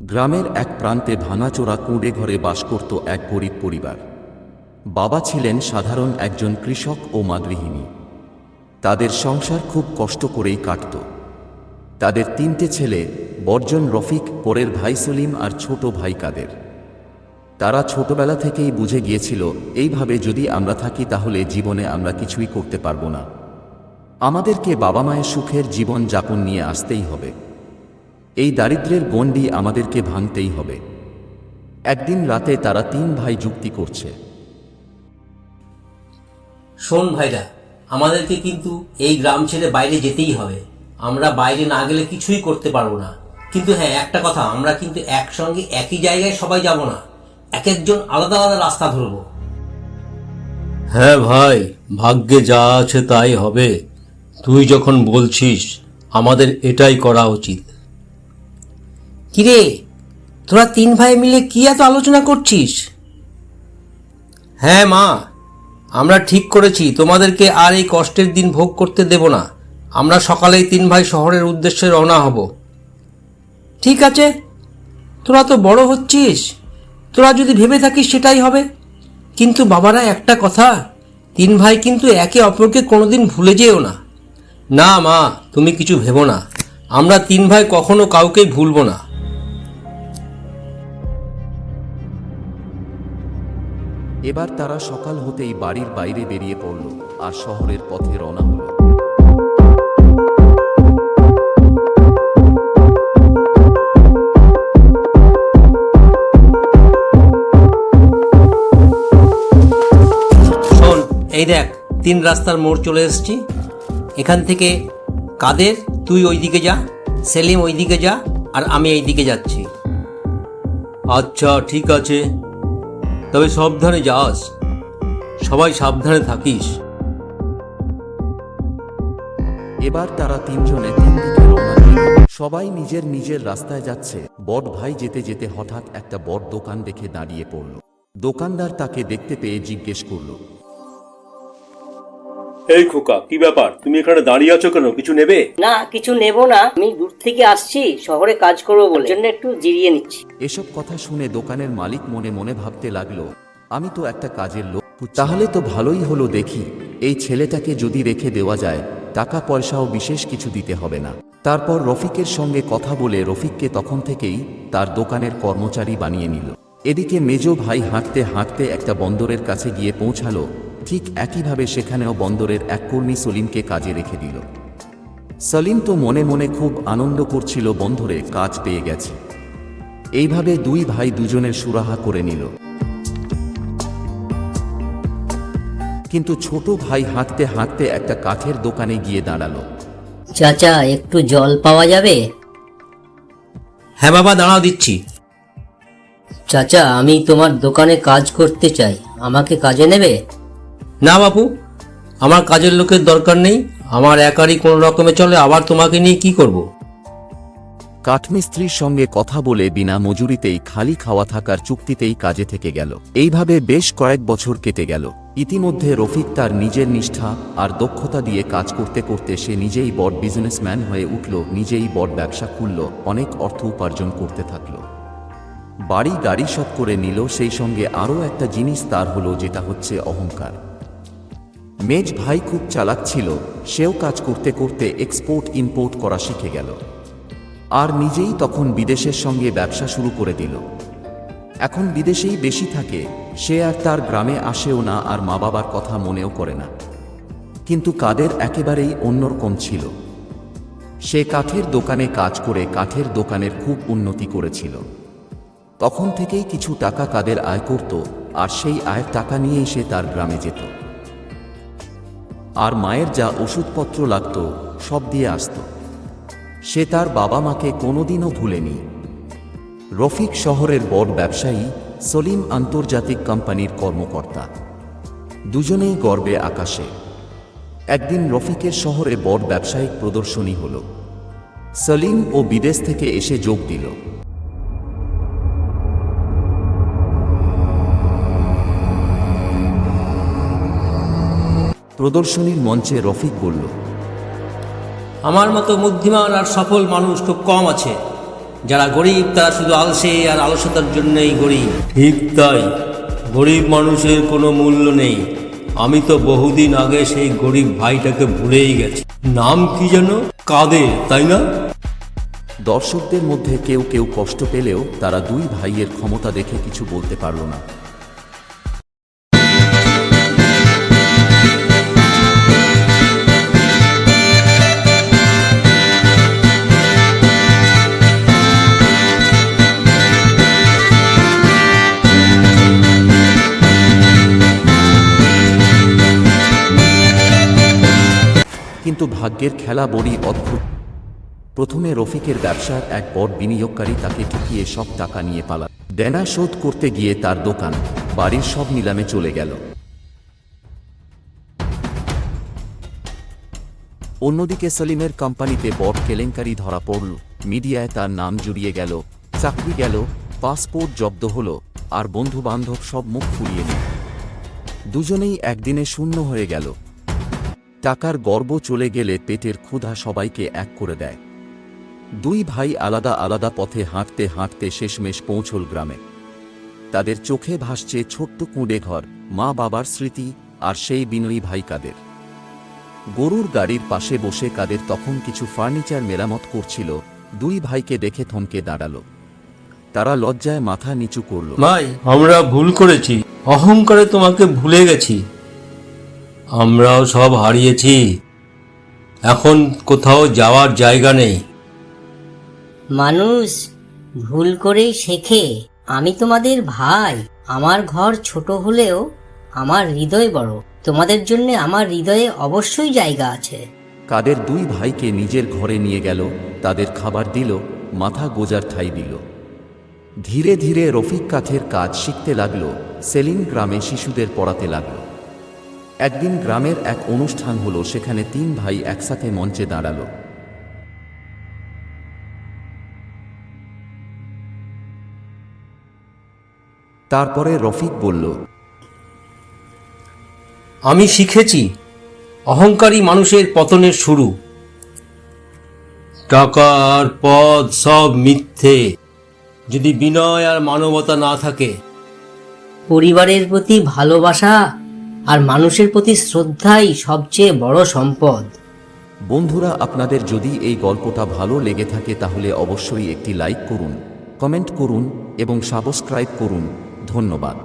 গ্রামের এক প্রান্তে ভাঙাচোরা কুঁড়ে ঘরে বাস করত এক গরিব পরিবার। বাবা ছিলেন সাধারণ একজন কৃষক ও মাগৃহিণী তাদের সংসার খুব কষ্ট করেই কাটত। তাদের তিনটে ছেলে, বর্জন রফিক, পরের ভাই সলিম আর ছোট ভাই কাদের। তারা ছোটবেলা থেকেই বুঝে গিয়েছিল, এইভাবে যদি আমরা থাকি তাহলে জীবনে আমরা কিছুই করতে পারব না। আমাদেরকে বাবা মায়ের সুখের জীবন যাপন নিয়ে আসতেই হবে। এই দারিদ্র্যের গণ্ডি আমাদেরকে ভাঙতেই হবে। একদিন রাতে তারা তিন ভাই যুক্তি করছে। শোন ভাইরা আমাদেরকে কিন্তু এই গ্রাম ছেড়ে বাইরে যেতেই হবে। আমরা বাইরে না গেলে কিছুই করতে পারব না। কিন্তু হ্যাঁ একটা কথা আমরা কিন্তু একসঙ্গে একই জায়গায় সবাই যাব না। এক একজন আলাদা আলাদা রাস্তা ধরবো। হ্যাঁ ভাই ভাগ্যে যা আছে তাই হবে। তুই যখন বলছিস আমাদের এটাই করা উচিত। কিরে তোরা তিন ভাই মিলে কি এত আলোচনা করছিস? হ্যাঁ মা আমরা ঠিক করেছি তোমাদেরকে আর এই কষ্টের দিন ভোগ করতে দেব না। আমরা সকালেই তিন ভাই শহরের উদ্দেশ্যে রওনা হব। ঠিক আছে তোরা তো বড় হচ্ছিস তোরা যদি ভেবে থাকিস সেটাই হবে। কিন্তু বাবারা একটা কথা তিন ভাই কিন্তু একে অপরকে কোনোদিন ভুলে যেও না। না মা তুমি কিছু ভেবো না। আমরা তিন ভাই কখনো কাউকেই ভুলবো না। এবার তারা সকাল হতেই বাড়ির বাইরে বেরিয়ে পড়ল আর শহরের পথে রওনা হলো। এই দেখ, তিন রাস্তার মোড় চলে এসেছি। এখান থেকে কাদের, তুই ওইদিকে যা, সেলিম ওইদিকে যা, আর আমি এই দিকে যাচ্ছি। আচ্ছা ঠিক আছে। তবে সাবধানে যাস। সবাই সাবধানে থাকিস। এবার তারা তিনজনে তিন দিকে রওনা দিল। সবাই নিজের নিজের রাস্তায় যাচ্ছে। বট ভাই যেতে যেতে হঠাৎ একটা বট দোকান দেখে দাঁড়িয়ে পড়ল। দোকানদার তাকে দেখতে পেয়ে জিজ্ঞেস করল এই খোকা কি ব্যাপার? তুমি এখানে দাঁড়িয়ে আছো কেন? কিছু নেবে? না কিছু নেব না। আমি দূর থেকে আসছি শহরে কাজ করব বলে। জন্য একটু জিরিয়ে নিচ্ছি। এসব কথা শুনে দোকানের মালিক মনে মনে ভাবতে লাগল আমি তো একটা কাজের লোক তাহলে তো ভালোই হলো দেখি এই ছেলেটাকে যদি রেখে দেওয়া যায় টাকা পয়সাও বিশেষ কিছু দিতে হবে না। তারপর রফিকের সঙ্গে কথা বলে রফিককে তখন থেকেই তার দোকানের কর্মচারী বানিয়ে নিল। এদিকে মেজো ভাই হাঁটতে হাঁটতে একটা বন্দরের কাছে গিয়ে পৌঁছালো ঠিক একইভাবে সেখানেও বন্দরের এক কর্মী সলিমকে কাজে রেখে দিল। সলিম তো মনে মনে খুব আনন্দ করছিল বন্ধরে কাজ পেয়ে গেছে। এইভাবে দুই ভাই দুজনের সুরাহা করে নিল। কিন্তু ছোট ভাই হাঁটতে হাঁটতে একটা কাঠের দোকানে গিয়ে দাঁড়াল। চাচা একটু জল পাওয়া যাবে? হ্যাঁ বাবা দাঁড়াও দিচ্ছি। চাচা আমি তোমার দোকানে কাজ করতে চাই। আমাকে কাজে নেবে? না বাপু, আমার কাজের লোকের দরকার নেই, আমার একারই কোনো রকমে চলে, আবার তোমাকে নিয়ে কি করব। কাঠমিস্ত্রির সঙ্গে কথা বলে বিনা মজুরিতেই খালি খাওয়া থাকার চুক্তিতেই কাজে থেকে গেল। এইভাবে বেশ কয়েক বছর কেটে গেল। ইতিমধ্যে রফিক তার নিজের নিষ্ঠা আর দক্ষতা দিয়ে কাজ করতে করতে সে নিজেই বড় বিজনেসম্যান হয়ে উঠল, নিজেই বড় ব্যবসা খুলল, অনেক অর্থ উপার্জন করতে থাকল। বাড়ি গাড়ি সব করে নিল, সেই সঙ্গে আরও একটা জিনিস তার হলো, যেটা হচ্ছে অহংকার। মেজ ভাই খুব চালাক ছিল, সেও কাজ করতে করতে এক্সপোর্ট ইম্পোর্ট করা শিখে গেল। আর নিজেই তখন বিদেশের সঙ্গে ব্যবসা শুরু করে দিল। এখন বিদেশেই বেশি থাকে, সে আর তার গ্রামে আসেও না আর মা বাবার কথা মনেও করে না। কিন্তু কাদের একেবারেই অন্যরকম ছিল। সে কাঠের দোকানে কাজ করে কাঠের দোকানের খুব উন্নতি করেছিল। তখন থেকেই কিছু টাকা কাদের আয় করত, আর সেই আয়ের টাকা নিয়েই সে তার গ্রামে যেত। আর মায়ের যা ওষুধপত্র লাগত, সব দিয়ে আসত। সে তার বাবা মাকে কোনোদিনও ভুলেনি। রফিক শহরের বড় ব্যবসায়ী সলিম আন্তর্জাতিক কোম্পানির কর্মকর্তা। দুজনেই গর্বে আকাশে। একদিন রফিকের শহরে বড় ব্যবসায়িক প্রদর্শনী হল। সলিম ও বিদেশ থেকে এসে যোগ দিল। প্রদর্শনীর মঞ্চে রফিক বলল আমার মতো বুদ্ধিমান আর সফল মানুষ খুব কম আছে। যারা গরিব তারা শুধু আলসে আর আলসতার জন্যই গরিব। ঠিক তাই গরিব মানুষের কোনো মূল্য নেই। আমি তো বহুদিন আগে সেই গরিব ভাইটাকে ভুলেই গেছি। নাম কি যেন? কাদের তাই না? দর্শকদের মধ্যে কেউ কেউ কষ্ট পেলেও তারা দুই ভাইয়ের ক্ষমতা দেখে কিছু বলতে পারল না। কিন্তু ভাগ্যের খেলা বড়ই অদ্ভুত। প্রথমে রফিকের ব্যবসার এক বড় বিনিয়োগকারী তাকে ঠকিয়ে সব টাকা নিয়ে পালাল। দেনা শোধ করতে গিয়ে তার দোকান, বাড়ির সব নিলামে চলে গেল। অন্যদিকে সলিমের কোম্পানিতে বড় কেলেঙ্কারি ধরা পড়ল। মিডিয়ায় তার নাম জুড়িয়ে গেল, চাকরি গেল, পাসপোর্ট জব্দ হলো, আর বন্ধু বান্ধব সব মুখ ফুরিয়ে নিল। দুজনেই একদিনে শূন্য হয়ে গেল। টাকার গর্ব চলে গেলে পেটের ক্ষুধা সবাইকে এক করে দেয়। দুই ভাই আলাদা আলাদা পথে হাঁটতে হাঁটতে শেষমেশ পৌঁছল গ্রামে। তাদের চোখে ভাসছে ছোট্ট কুঁড়ে ঘর, মা বাবার স্মৃতি আর সেই বিনয়ী ভাই কাদের। গরুর গাড়ির পাশে বসে কাদের তখন কিছু ফার্নিচার মেরামত করছিল, দুই ভাইকে দেখে থমকে দাঁড়াল। তারা লজ্জায় মাথা নিচু করল। ভাই, আমরা ভুল করেছি। অহংকারে তোমাকে ভুলে গেছি। আমরাও সব হারিয়েছি। এখন কোথাও যাওয়ার জায়গা নেই। মানুষ ভুল করেই শেখে আমি তোমাদের ভাই। আমার ঘর ছোট হলেও আমার হৃদয় বড়। তোমাদের জন্য আমার হৃদয়ে অবশ্যই জায়গা আছে। কাদের দুই ভাইকে নিজের ঘরে নিয়ে গেল তাদের খাবার দিল মাথা গোজার ঠাই দিল। ধীরে ধীরে রফিক কাঠের কাজ শিখতে লাগল সেলিম গ্রামে শিশুদের পড়াতে লাগল। একদিন গ্রামের এক অনুষ্ঠান হলো সেখানে তিন ভাই একসাথে মঞ্চে দাঁড়াল। তারপরে রফিক বলল আমি শিখেছি অহংকারী মানুষের পতনের শুরু। টাকা আর পদ সব মিথ্যে। যদি বিনয় আর মানবতা না থাকে পরিবারের প্রতি ভালোবাসা আর মানুষের প্রতি শ্রদ্ধাই সবচেয়ে বড় সম্পদ। বন্ধুরা, আপনাদের যদি এই গল্পটা ভালো লেগে থাকে, তাহলে অবশ্যই একটি লাইক করুন, কমেন্ট করুন এবং সাবস্ক্রাইব করুন। ধন্যবাদ।